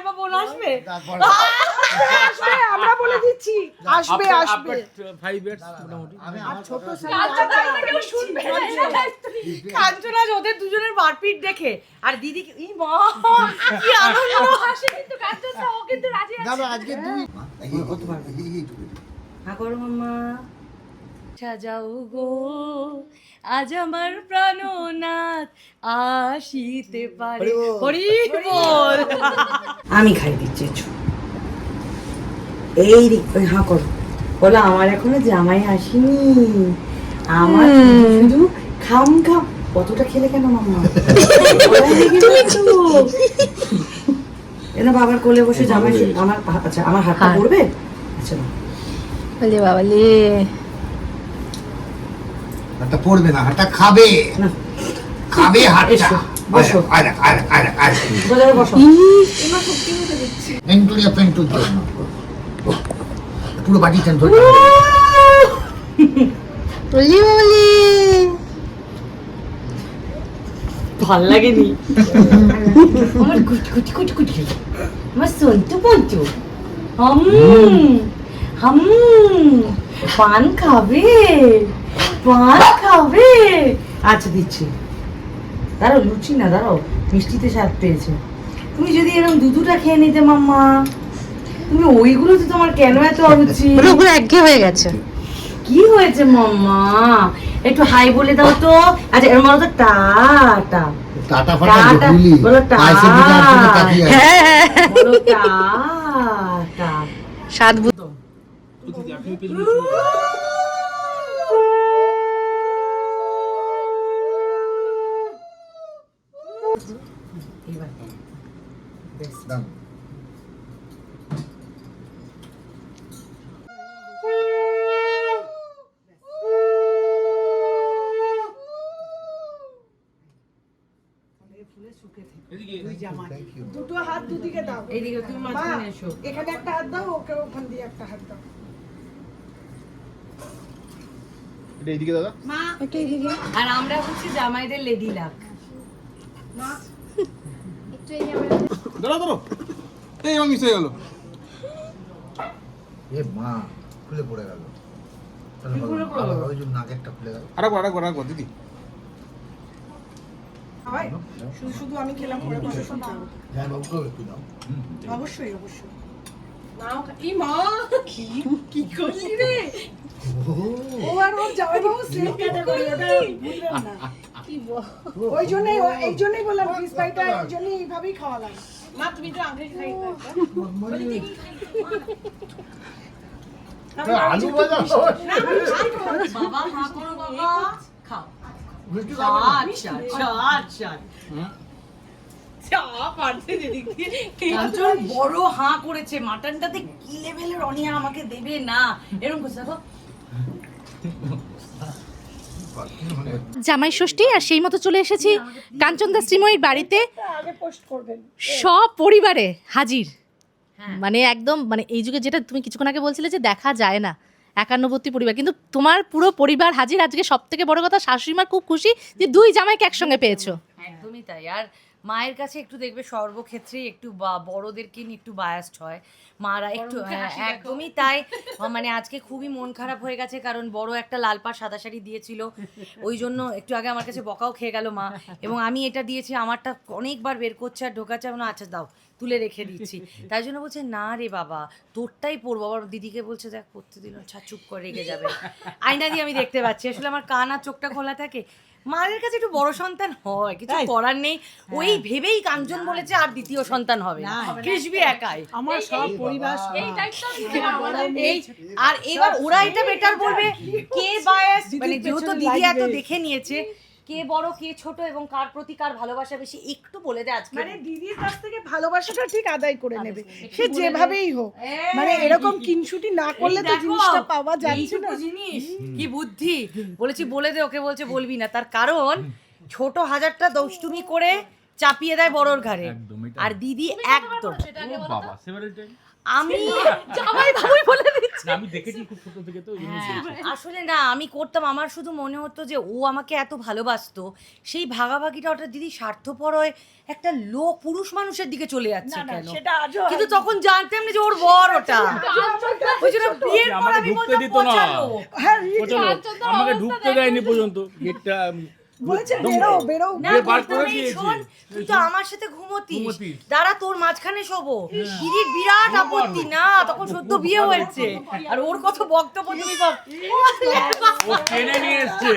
ভাই বা বোন আসবে আসবে আমরা বলে দিচ্ছি আসবে আসবে ফাইভ ইয়ার্স মোটামুটি ছোট শুনবে ওদের দুজনের মারপিট দেখে আর দিদি কি- মা কি আনন্দ হাসি কিন্তু কাঞ্চনা ও কিন্তু রাজি না না আজকে দুই হ্যাঁ করো মাম্মা সাজাও গো। আজ আমার প্রাণনাথ আসিতে পারে। হরি বল। আমি খাই দিচ্ছি। এই দিক ওই হাঁ করো। বলো আমার এখনও জামাই আসেনি। আমার শুধু খাম খাম। কতটা খেলে কেন মাম্মা এনা বাবার কোলে বসে জামাই আমার আচ্ছা আমার হাতটা পড়বে আচ্ছা না। বলে বাবালে হাতটা পড়বে না হাতটা খাবে না। খাবে হাতটা এসো, বসো। আরে আরে আরে সোজা হয়ে বসো পেন্টুলিয়া পেন্টুল জন্য পুরো ধরে ভালো লাগেনি। আমার কুটি কুটি কুটি কুটি আমার সন্তু পঞ্চু হাম। হাম। পান খাবে। পান খাবে? আচ্ছা দিচ্ছি। দাঁড়াও লুচি না দাঁড়াও মিষ্টিতে স্বাদ পেয়েছে। তুমি যদি এরকম দুধুটা খেয়ে নিতে মাম্মা। তুমি ওইগুলো তো তোমার কেন এত অরুচি? ওগুলো একঘেয়ে হয়ে গেছে। কি হয়েছে মাম্মা? একটু হাই বলে দাও তো। আচ্ছা এর বলো তো টাটা টাটা ফাটা টাটা ঢুলি বলো আছো। হ্যাঁ হ্যাঁ। বলো টাটা সাত বুদ্ধ আপনি পেছনে এবার দুটো হাত দুদিকে দাও। এইদিকে তুমি মা মাঝখানে এসো। এখানে একটা হাত দাও ওকে ওখান দিয়ে একটা হাত দাও। এটা এদিকে দাদা? আর আমরা হচ্ছে জামাইদের লেডি লাক। দাঁড়াও দাঁড়াও এই মিস হয়ে গেল। এ মা খুলে পড়ে গেল? ভালো ওই যে নাকেরটা খুলে গেল। আরেকবার আরেকবার আরেকবার দিদি। শুধু শুধু আমি খেলাম পরে পরে শুনতে হবে। ওকেও একটু দাও অবশ্যই অবশ্যই। নাও ই মা কি? কি করলি রে? ও আর ওর জামাইবাবু সেম ক্যাটাগরি ওটা বুঝলেন না। ওই জন্যই এই জন্যই বললাম ফিস ফ্রাইটা এই জন্যই এইভাবেই খাওয়ালাম। মা তুমি তো আগে খাই আলু ভাজা বাবা মা করো বাবা খাও মিষ্টি খাবে না? আচ্ছা আচ্ছা আচ্ছা দিদি কাঞ্চন বড় হাঁ করেছে মাটনটাতে কি লেভেলের অনিয়া আমাকে দেবে না এরকম করছে দেখো জামাই ষষ্ঠী, আর সেই মতো চলে এসেছি কাঞ্চন দাস শ্রীময়ীর বাড়িতে। সব পরিবারে সপরিবারে হাজির। মানে একদম মানে এই যুগে যেটা তুমি কিছুক্ষণ আগে বলছিলে যে দেখা যায় না, একান্নবর্তী পরিবার। কিন্তু তোমার পুরো পরিবার হাজির, আজকে সব থেকে বড় কথা শাশুড়ি মা খুব খুশি যে দুই জামাইকে একসঙ্গে পেয়েছ। একদমই তাই। আর মায়ের কাছে একটু দেখবে সর্বক্ষেত্রেই একটু বড়দেরকে নিয়ে একটু বায়াসড হয়। মারা একটু হ্যাঁ, একদমই তাই। মানে আজকে খুবই মন খারাপ হয়ে গেছে কারণ বড় একটা লাল পাড় সাদা শাড়ি দিয়েছিল। ওই জন্য একটু আগে আমার কাছে বকাও খেয়ে গেল মা। এবং আমি এটা দিয়েছি আমারটা অনেকবার বের করছে আর ঢোকাচ্ছে। আমি আচ্ছা দাও তুলে রেখে দিচ্ছি। তাই জন্য বলছে না রে বাবা তোরটাই পরবো। আবার দিদিকে বলছে দেখ পড়তে দিল ছা চুপ করে রেখে যাবে। আয়না দিয়ে আমি দেখতে পাচ্ছি। আসলে আমার কান আর চোখটা খোলা থাকে। মায়ের কাছে একটু বড় সন্তান হয় কিছু করার নেই। ওই ভেবেই কাঞ্চন বলেছে আর দ্বিতীয় সন্তান হবে কৃষবি একাই। আমার সব পরিবার এই আর এবার ওরা এটা বেটার বলবে কে বায়াস মানে যেহেতু দিদি এত দেখে নিয়েছে কে বড় কে ছোট এবং কার প্রতি কার ভালোবাসা বেশি একটু বলে দে আজকে। মানে দিদির কাছ থেকে ভালোবাসাটা ঠিক আদায় করে নেবে। সে যেভাবেই হোক মানে এরকম কিনসুটি না করলে তো জিনিসটা পাওয়া যাচ্ছে না। জিনিস কি বুদ্ধি। বলেছি বলে দে ওকে বলছে বলবি না। তার কারণ ছোট হাজারটা দৌষ্টুমি করে চাপিয়ে দেয় বড়র ঘাড়ে। আর দিদি একদম। আমি জামাই বাবুই বলে দিচ্ছে। আমি দেখেছি খুব ছোট থেকে তো হ্যাঁ। আসলে না আমি করতাম আমার শুধু মনে হতো যে ও আমাকে এত ভালোবাসতো। সেই ভাগাভাগিটা ওটা দিদি স্বার্থপর হয়ে একটা লোক পুরুষ মানুষের দিকে চলে যাচ্ছে কেন? সেটা আজও কিন্তু তখন জানতাম না যে ওর বর ওটা। ওই জন্য বিয়ের পর আমি ঢুকতে বলতাম দিত না। পচালো। হ্যাঁ আমাকে ঢুকতে দেয়নি পর্যন্ত। গেটটা বলেছে বেরো বেরো। না। শোন, তুই তো আমার সাথে ঘুমোতিস। দাঁড়া তোর মাঝখানে শোবো। দিদির বিরাট আপত্তি। না তখন সদ্য বিয়ে হয়েছে। আর ওর কত বক্তব্য তুমি ও টেনে নিয়ে এসছে।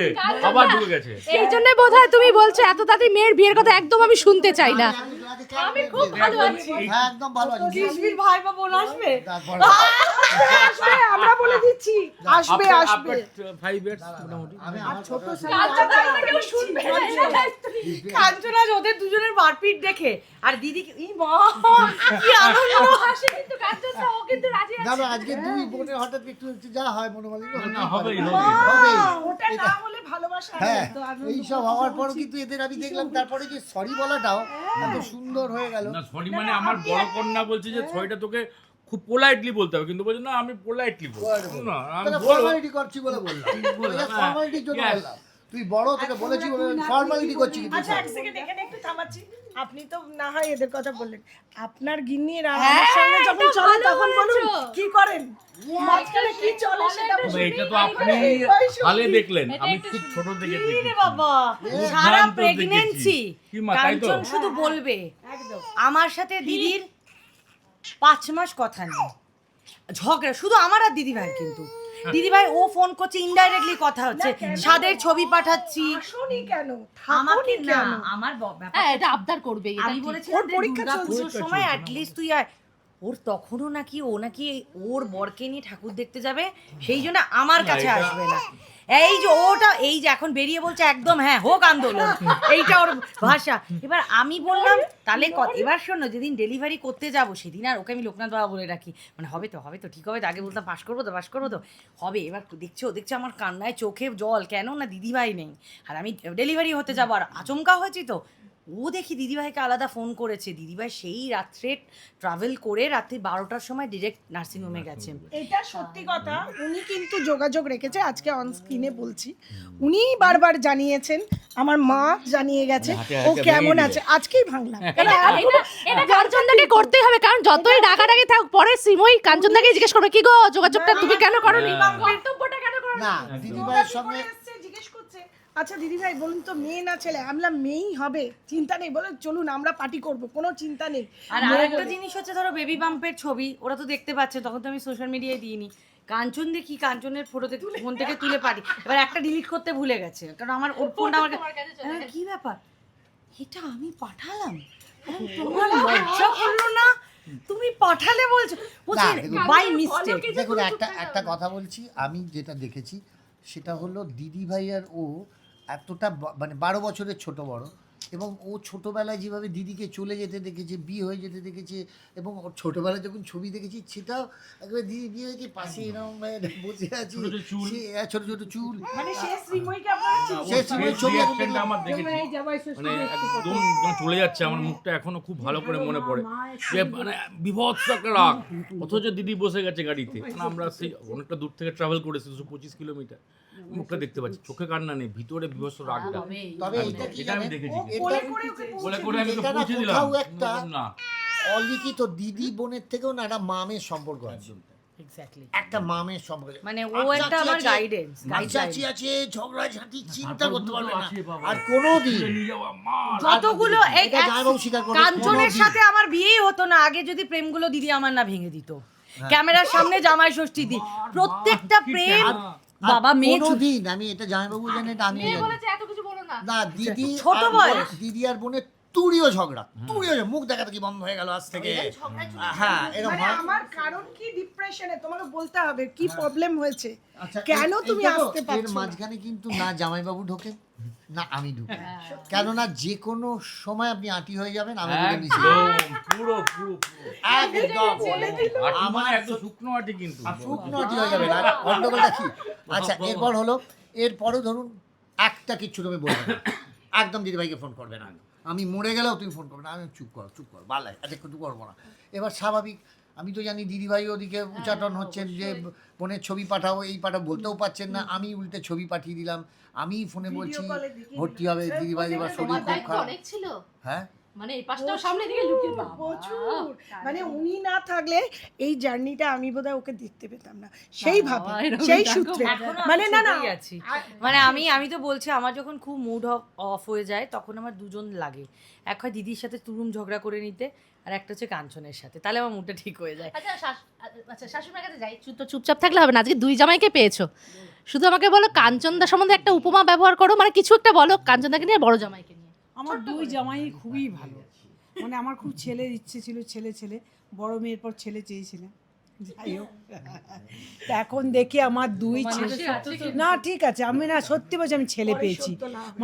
আবার ঢুকে গেছে। এই জন্য বোধহয় তুমি বলছো এত তাড়াতাড়ি মেয়ের বিয়ের কথা একদম আমি শুনতে চাই না। আমি খুব ভালো আছি। হ্যাঁ একদম ভালো আছি। কিসবির ভাই বা বোন আসবে? আসবে আমরা বলে দিচ্ছি। আসবে আসবে। ফাইভ ইয়ার্স মোটামুটি। আমি আমার ছোট কাঞ্চনা আজ ওদের দুজনের মারপিট দেখে আর দিদি ই মা কি আনন্দ। হাসি কিন্তু কাঞ্চনা ও কিন্তু রাজি না না আজকে দুই বোনের হঠাৎ একটু যা হয় মনোমালিন্য না, হবেই, পারে। হবেই। হবেই। ওটা না ভালোবাসা হ্যাঁ এইসব হওয়ার পরও কিন্তু এদের আমি দেখলাম তারপরে যে সরি বলাটাও এত সুন্দর হয়ে গেল। না সরি মানে আমার বড় কন্যা বলছে যে সরিটা তোকে খুব পোলাইটলি বলতে হবে কিন্তু বলছে না আমি পোলাইটলি বলব না আমি ফর্মালিটি করছি বলে বললাম। হ্যাঁ। ফর্মালিটির জন্য বললাম। তুই বড় তোকে বলেছি ফর্মালিটি করছি আচ্ছা এক সেকেন্ড এখানে একটু থামাচ্ছি। আপনি তো না হয় এদের কথা বললেন। আপনার গিন্নির আর হ্যাঁ, আমার সঙ্গে যখন চলে তখন বলুন কি করেন? মাঝখানে কি চলে সেটা বলুন। এটা তো আপনি হালে দেখলেন। আমি খুব ছোট থেকে রে বাবা সারা দেখেছি। প্রেগনেন্সি কি মা, তাই তো? কাঞ্চন শুধু বলবে। একদম। আমার সাথে দিদির পাঁচ মাস কথা নেই। ঝগড়া শুধু আমার আর দিদি ভাই কিন্তু। দিদি ভাই ও ফোন করছে ইনডাইরেক্টলি কথা হচ্ছে। সাদের ছবি পাঠাচ্ছি। শুনি কেন? আমাকে না আমার ব- ব্যাপার হ্যাঁ এটা আবদার করবেই আমি বলেছি ওর পরীক্ষা চলছে। সময় অ্যাট লিস্ট তুই আয়। ওর তখনও নাকি ও নাকি ওর বরকে নিয়ে ঠাকুর দেখতে যাবে? সেই জন্য আমার কাছে আসবে না। এই যে ওটা এই যে এখন বেরিয়ে বলছে একদম হ্যাঁ হোক আন্দোলন। এইটা ওর ভাষা। এবার আমি বললাম তাহলে এবার শোনো যেদিন ডেলিভারি করতে যাব সেদিন আর ওকে আমি লোকনাথ বাবা বলে রাখি। মানে হবে তো হবে তো ঠিক হবে তো আগে বলতাম পাশ করব তো পাশ করব তো। হবে এবার দেখছ দেখছ আমার কান্নায় চোখে জল কেন না দিদিভাই নেই? আর আমি ডেলিভারি হতে যাব আর আচমকা হয়েছি তো। ও দেখি দিদিভাইকে আলাদা ফোন করেছে। দিদিভাই সেই রাত্রে ট্রাভেল করে রাত্রি বারোটার সময় ডিরেক্ট নার্সিংহোমে গেছে। এটা সত্যি কথা উনি কিন্তু যোগাযোগ রেখেছে আজকে অন স্ক্রিনে বলছি। উনি বারবার জানিয়েছেন আমার মা জানিয়ে গেছে ও কেমন আছে? আজকেই ভাঙলাম। এটা কাঞ্চনদাকে করতেই হবে কারণ যতই ডাকাডাকি থাক পরে সিমই কাঞ্চনদাকে জিজ্ঞেস করবে কি গো যোগাযোগটা তুমি কেন করনি? হ্যাঁ। কর্তব্যটা কেন করো না? দিদিভাইয়ের সঙ্গে আচ্ছা দিদি ভাই বলুন তো মেয়ে না ছেলে? আমরা মেয়েই হবে। চিন্তা নেই বলে চলুন আমরা পার্টি করব কোনো চিন্তা নেই। আর আরেকটা জিনিস হচ্ছে ধরো বেবি বাম্পের ছবি ওরা তো দেখতে পাচ্ছে তখন তো আমি সোশ্যাল মিডিয়ায় দিইনি। কাঞ্চন দেখি কাঞ্চনের ফটো থেকে ফোন থেকে তুলে পারি। এবার একটা ডিলিট করতে ভুলে গেছে কারণ আমার ওর ফোনটা আমার কাছে- হ্যাঁ, কি ব্যাপার? এটা আমি পাঠালাম? হ্যাঁ, তোমার লজ্জা করল না? তুমি পাঠালে বলছো। বলছি বাই মিস্টেক দেখুন একটা একটা কথা বলছি আমি যেটা দেখেছি সেটা হলো দিদি ভাই আর ও এতটা মানে বারো বছরের ছোট বড়। এবং ও ছোটবেলায় যেভাবে দিদিকে চলে যেতে দেখেছে বিয়ে হয়ে যেতে দেখেছে এবং ওর ছোটবেলায় যখন ছবি দেখেছি সেটাও একবার দিদি বিয়ে হয়েছে পাশে এরকম বসে আছি। ছোট ছোট চুল। সে হ্যাঁ, ছোট ছোট চুল। মানে মানে একদম চলে যাচ্ছে আমার মুখটা এখনও খুব ভালো করে মনে পড়ে। যে মানে বিভৎস একটা রাগ। অথচ দিদি বসে গেছে গাড়িতে। মানে আমরা সেই অনেকটা দূর থেকে ট্রাভেল করেছি দুশো পঁচিশ কিলোমিটার মুখটা দেখতে পাচ্ছি চোখে কান্না নেই ভিতরে বিভৎস রাগটা। তবে এটা কি আমি দেখেছি। বলে করে আমি তো পৌঁছে দিলাম। একটা- না অলিখিত দিদি বোনের থেকেও না একটা মামের সম্পর্ক আছে। এক্স্যাক্টলি একটা মামের সম্পর্ক মানে ও একটা আমার গাইডেন্স আর চাচি আছে ঝগড়া ঝাঁটি চিন্তা করতে পারবে না। আর কোনো দিন তুলে নিয়ে যাওয়া মা যতগুলো এই কাঞ্চনের সাথে আমার বিয়েই হতো না আগে যদি প্রেমগুলো দিদি আমার না ভেঙে দিত। ক্যামেরার সামনে জামাই ষষ্ঠী দি প্রত্যেকটা প্রেম? বাবা মেয়ে দিন আমি এটা জামাইবাবু জানে এটা আমি জানি। এত কিছু বলো না। না দিদি ছোট আর বয়স। দিদি আর বোনের তুড়িও ঝগড়া। তুড়িও। মুখ দেখা কি বন্ধ হয়ে গেল আজ থেকে? হ্যাঁ এরকম মানে আমার কারণ কি ডিপ্রেশনে তোমাকে বলতে হবে কি প্রবলেম হয়েছে? আচ্ছা, কেন তুমি আসতে পারছ এর মাঝখানে কিন্তু না জামাইবাবু ঢোকে। না আমি ঢুকি হ্যাঁ। কেননা যে কোনো সময় আপনি আঁটি হয়ে যাবেন আমি বলে একদম নিচ্ছি পুরো পুরো। একদম। মানে আমার একদম শুকনো আটি কিন্তু। শুকনো আঁটি হয়ে আর গন্ডগোলটা কি? আচ্ছা এরপর হলো এরপরও ধরুন একটা কিচ্ছু তুমি বলবে না। একদম দিদিভাইকে ফোন করবে না। আমি মরে গেলেও তুমি ফোন করবে না। আমি চুপ করো চুপ করো ভালো লাগে আচ্ছা একটু করব না। এবার স্বাভাবিক আমি তো জানি দিদিভাই ওদিকে উচ্চাটন হচ্ছেন যে ফোনের ছবি পাঠাও এই পাঠাও বলতেও পারছেন না। আমি উল্টে ছবি পাঠিয়ে দিলাম। আমি ফোনে বলছি ভর্তি হবে। দিদিভাই এবার শরীর খুব খারাপ। হ্যাঁ? মানে এই পাশটাও সামনে দিকে লুকিয়ে প্রচুর। মানে উনি না থাকলে এই জার্নিটা আমি বোধহয় ওকে দেখতে পেতাম না। সেইভাবে বাবা, এরকম সেই সূত্রে। মানে না না। আছি। মানে আমি আমি তো বলছি আমার যখন খুব মুড অফ হয়ে যায় তখন আমার দুজন লাগে। এক হয় দিদির সাথে তুরুম ঝগড়া করে নিতে আর একটা হচ্ছে কাঞ্চনের সাথে। তাহলে আমার মুডটা ঠিক হয়ে যায়। আচ্ছা শাশ- আচ্ছা শাশুড়ির কাছে যাই। চুপ তো চুপচাপ থাকলে হবে না। আজকে দুই জামাইকে পেয়েছ। শুধু আমাকে বলো কাঞ্চনদা সম্বন্ধে একটা উপমা ব্যবহার করো। মানে কিছু একটা বলো কাঞ্চনদাকে নিয়ে বড় জামাইকে নিয়ে। আমার দুই জামাই খুবই ভালো। মানে আমার খুব ছেলের ইচ্ছে ছিল ছেলে ছেলে। বড় মেয়ের পর ছেলে চেয়েছিলাম। যাই হোক। এখন দেখি আমার দুই ছেলে। না? ঠিক আছে আমি না সত্যি বলছি আমি ছেলে পেয়েছি।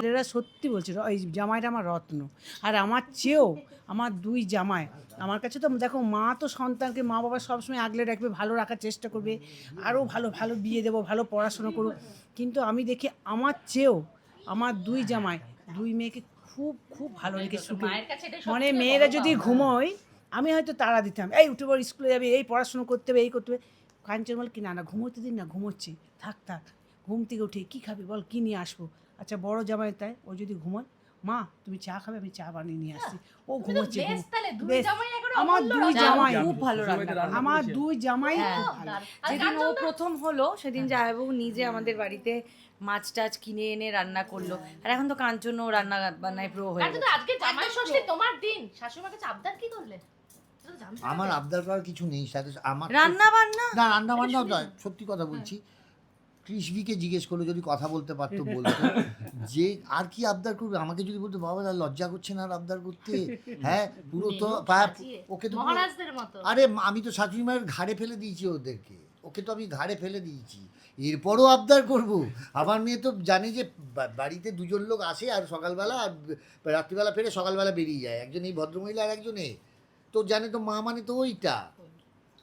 এরা সত্যি বলছে ওই জামাইটা আমার রত্ন। আর আমার চেয়েও আমার দুই জামাই আমার কাছে তো দেখো মা তো সন্তানকে মা বাবা সবসময় আগলে রাখবে ভালো রাখার চেষ্টা করবে আরও ভালো ভালো বিয়ে দেবো ভালো পড়াশোনা করুক। কিন্তু আমি দেখি আমার চেয়েও আমার দুই জামাই দুই মেয়েকে খুব খুব ভালো রেখে সুখে মানে মেয়েরা যদি ঘুমোয় আমি হয়তো তাড়া দিতাম এই উঠে পড় স্কুলে যাবে এই পড়াশোনা করতে হবে এই করতে হবে। কাঞ্চন বল কি না না ঘুমোতে দিন না ঘুমোচ্ছে। থাক থাক ঘুম থেকে উঠে কী খাবি বল কী নিয়ে আসব? আচ্ছা বড় জামাই তাই ও যদি ঘুমোয় মা তুমি চা খাবে আমি চা বানিয়ে নিয়ে আসছি। ও ঘুমোচ্ছে আমার দুই জামাই। খুব ভালো রান্না আমার দুই জামাই হ্যাঁ। যেদিন ও প্রথম হলো সেদিন জামাইবাবু নিজে আমাদের বাড়িতে মাছ টাছ কিনে এনে রান্না করল। আর এখন তো কাঞ্চনও রান্না বান্নায় প্রো হয়ে কাঞ্চনদা, আজকে জামাই ষষ্ঠী তোমার দিন। শাশুড়িমার কাছে আবদার কি করলে আমার আবদার করার কিছু নেই সাথে আমার রান্না বান্না না রান্না বান্নাও নয় সত্যি কথা বলছি। কৃষ্ণিকে জিজ্ঞেস করল যদি কথা বলতে পারতো বলতো। যে আর কি আবদার করবে? আমাকে যদি বলতো বাবা আর লজ্জা করছে না আর আবদার করতে? হ্যাঁ পুরো তো ওকে তো আরে আমি তো শাশুড়ি মায়ের ঘাড়ে ফেলে দিয়েছি ওদেরকে। ওকে তো আমি ঘাড়ে ফেলে দিয়েছি। এরপরও আবদার করব। আমার মেয়ে তো জানে যে বাড়িতে দুজন লোক আসে আর সকালবেলা আর রাত্রিবেলা ফেরে সকালবেলা বেরিয়ে যায়। একজন এই ভদ্রমহিলা আর একজন। এ তো জানে তো মা মানে তো ওইটা।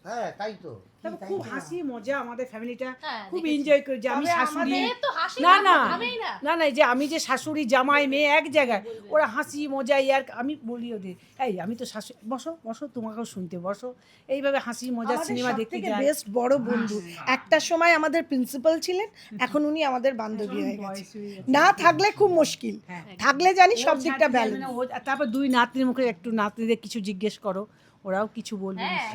হ্যাঁ তাই তো। তবে খুব হাসি মজা আমাদের ফ্যামিলিটা হ্যাঁ, খুব এনজয় করে যে আমি শাশুড়ি মেয়ের তো হাসি না, না না। না যে আমি যে শাশুড়ি জামাই মেয়ে এক জায়গায় ওরা হাসি মজা ইয়ার আমি বলি ওদের এই আমি তো শাশুড়ি বসো বসো তোমাকেও শুনতে বসো। এইভাবে হাসি মজা সিনেমা দেখতে যাই বেস্ট বড় বন্ধু। একটা সময় আমাদের প্রিন্সিপাল ছিলেন এখন উনি আমাদের বান্ধবী হয়ে গেছে। হয়ে। না থাকলে খুব মুশকিল। হ্যাঁ। থাকলে জানি সব দিকটা ব্যালেন্স তারপর দুই নাতনির মুখে একটু নাতনিদের কিছু জিজ্ঞেস করো। ওরাও কিছু বলবে হ্যাঁ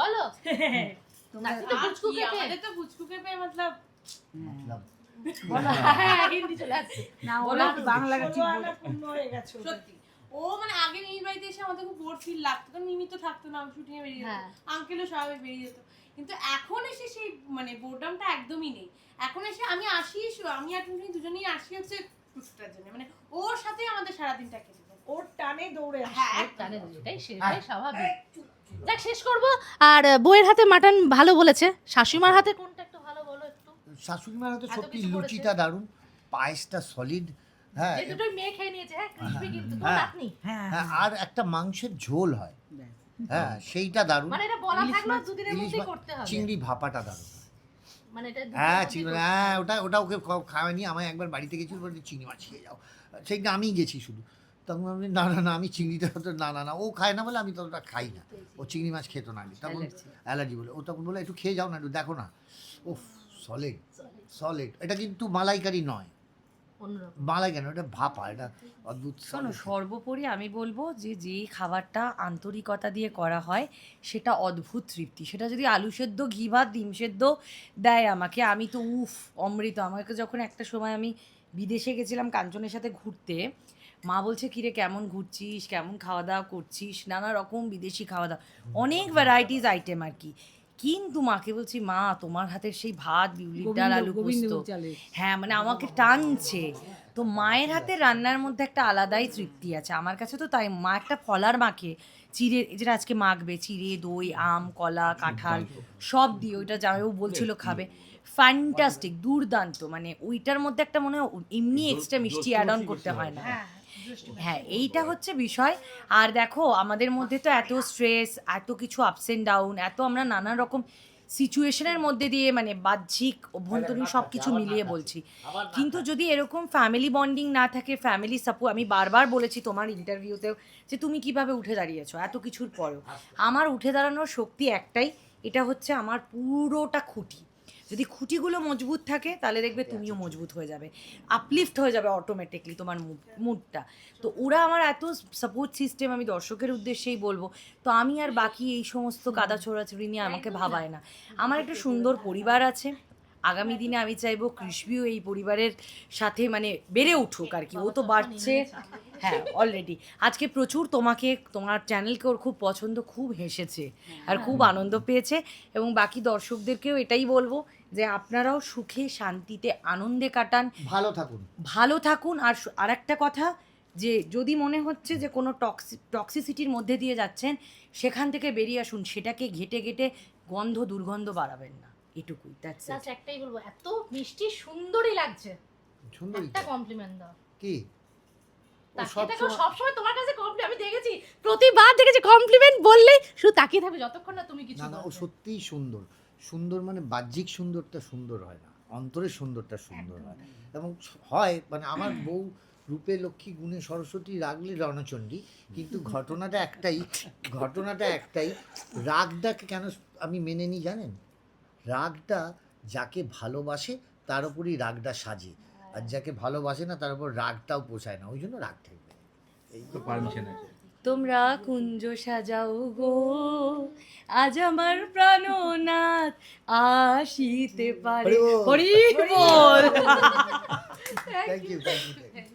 বলো। হ্যাঁ, হয়ে ও মানে আগে মিমির বাড়িতে এসে আমাদের খুব বোর ফিল লাগতো কারণ মিমি তো থাকতো না শুটিং এ বেরিয়ে যেত। হ্যাঁ। আঙ্কেলও স্বাভাবিক বেরিয়ে যেত। কিন্তু এখন এসে সেই মানে বোর্ডামটা একদমই নেই। এখন এসে আমি আসি আমি আর টুনটুনি দুজনেই আসি হচ্ছে টুসটার জন্য। মানে ওর সাথেই আমাদের সারাদিনটা কেটে ওর টানে দৌড়ে। হ্যাঁ জানে না, সেটাই স্বাভাবিক। যাক শেষ করব। আর আহ, বউয়ের হাতে মাটন ভালো বলেছে। শাশুড়িমার হাতে কোনটা একটু ভালো বলো একটু? শাশুড়ি মারা তো এত সত্যি লুচিটা দারুণ। পায়েসটা সলিড হ্যাঁ মেয়ে খেয়ে নিয়েছে হ্যাঁ ক্রিসপি কিন্তু তো হ্যাঁ। হ্যাঁ। হ্যাঁ আর একটা মাংসের ঝোল হয়। হ্যাঁ সেইটা দারুণ। মানে এটা বলা মাছ- দুদিনের মাছ- করতে হবে। চিংড়ি ভাপাটা দারুণ। মানে এটা হ্যাঁ চিংড়ি হ্যাঁ ওটা ওটা ওকে খাওয়ানি আমায় একবার বাড়িতে গেছিল বলে চিংড়ি মাছ খেয়ে যাও। সেইটা আমি গেছি শুধু। তখন আমি না না না আমি চিংড়িটা তো না না না ও খায় না বলে আমি ততটা খাই না। ও চিংড়ি মাছ খেতো না আগে। তখন অ্যালার্জি বলে। ও তখন বলে একটু খেয়ে যাও না একটু দেখো না। ও সলিড সলিড এটা কিন্তু মালাইকারি নয়। মালাই কেন এটা ভাপা এটা অদ্ভুত শোনো সর্বোপরি আমি বলব যে যে খাবারটা আন্তরিকতা দিয়ে করা হয় সেটা অদ্ভুত তৃপ্তি। সেটা যদি আলু সেদ্ধ ঘি ভাত ডিম সেদ্ধ দেয় আমাকে আমি তো উফ অমৃত। আমাকে যখন একটা সময় আমি বিদেশে গেছিলাম কাঞ্চনের সাথে ঘুরতে মা বলছে কিরে কেমন ঘুরছিস? কেমন খাওয়া দাওয়া করছিস? নানা রকম বিদেশি খাওয়া দাওয়া অনেক ভ্যারাইটিস আইটেম আর কি। কিন্তু মাকে বলছি মা তোমার হাতের সেই ভাত বিউলির ডাল আলু পোস্ত হ্যাঁ মানে আমাকে টানছে। তো মায়ের হাতে রান্নার মধ্যে একটা আলাদাই তৃপ্তি আছে। আমার কাছে তো তাই মা একটা ফলার মাকে চিড়ে যেটা আজকে মাখবে চিড়ে দই আম কলা কাঁঠাল সব দিয়ে ওইটা জামাইবাবু বলছিল খাবে। ফ্যান্টাস্টিক দুর্দান্ত। মানে ওইটার মধ্যে একটা মনে হয় এমনি এক্সট্রা মিষ্টি অ্যাড অন করতে হয় না। হ্যাঁ এইটা হচ্ছে বিষয়। আর দেখো আমাদের মধ্যে তো এত স্ট্রেস এত কিছু আপস এন্ড ডাউন এত আমরা নানা রকম সিচুয়েশনের মধ্যে দিয়ে মানে বাহ্যিক অভ্যন্তরীণ সব কিছু মিলিয়ে বলছি। কিন্তু যদি এরকম ফ্যামিলি বন্ডিং না থাকে ফ্যামিলি সাপোর্ট আমি বারবার বলেছি তোমার ইন্টারভিউতেও যে তুমি কীভাবে উঠে দাঁড়িয়েছো এত কিছুর পরেও। আমার উঠে দাঁড়ানোর শক্তি একটাই এটা হচ্ছে আমার পুরোটা খুঁটি। যদি খুঁটিগুলো মজবুত থাকে তাহলে দেখবে তুমিও মজবুত হয়ে যাবে। আপলিফট হয়ে যাবে অটোমেটিকলি তোমার মুডটা তো ওরা আমার এত সাপোর্ট সিস্টেম আমি দর্শকের উদ্দেশ্যেই বলব। তো আমি আর বাকি এই সমস্ত কাদা ছোড়াছুড়ি নিয়ে আমাকে ভাবায় না। আমার একটা সুন্দর পরিবার আছে। আগামী দিনে আমি চাইব কৃষ্ণিও এই পরিবারের সাথে মানে বেড়ে উঠুক আর কি। ও তো বাড়ছে। হ্যাঁ অলরেডি আজকে প্রচুর তোমাকে তোমার চ্যানেলকে ওর খুব পছন্দ খুব হেসেছে। আর খুব আনন্দ পেয়েছে। এবং বাকি দর্শকদেরকেও এটাই বলব যে আপনারাও সুখে শান্তিতে আনন্দে কাটান। ভালো থাকুন। ভালো থাকুন। আর আর একটা কথা যে যদি মনে হচ্ছে যে কোনো টক্সি টক্সিসিটির মধ্যে দিয়ে যাচ্ছেন সেখান থেকে বেরিয়ে আসুন। সেটাকে ঘেটে ঘেটে গন্ধ দুর্গন্ধ বাড়াবেন না। এটুকুই দ্যাটস জাস্ট একটাই বলব এত মিষ্টি সুন্দরই লাগছে। সুন্দরী একটা কমপ্লিমেন্ট দাও। কি? ও সবসময়- তোমার কাছে কমপ্লিমেন্ট আমি দেখেছি প্রতিবার দেখেছি কমপ্লিমেন্ট বললেই শুধু তাকিয়ে থাকবে যতক্ষণ না তুমি কিছু না না ও সত্যিই সুন্দর। সুন্দর মানে বাহ্যিক সুন্দরটা সুন্দর হয় না, অন্তরের সুন্দরটা সুন্দর হয়। এবং হয় মানে আমার বউ রূপে লক্ষ্মী গুণে সরস্বতী রাগলে রণচণ্ডী, কিন্তু ঘটনাটা একটাই ঘটনাটা একটাই, রাগটাকে কেন আমি মেনে নিই জানেন? রাগটা যাকে ভালোবাসে তার উপরই রাগটা সাজে, আর যাকে ভালোবাসে না তার উপর রাগটাও পোষায় না, ওই জন্য রাগ থাকবে এই তো পারমিশন আছে। তোমরা কুঞ্জ সাজাও গো। আজ আমার প্রাণনাথ আসিতে পারে। হরি বল। Thank you thank you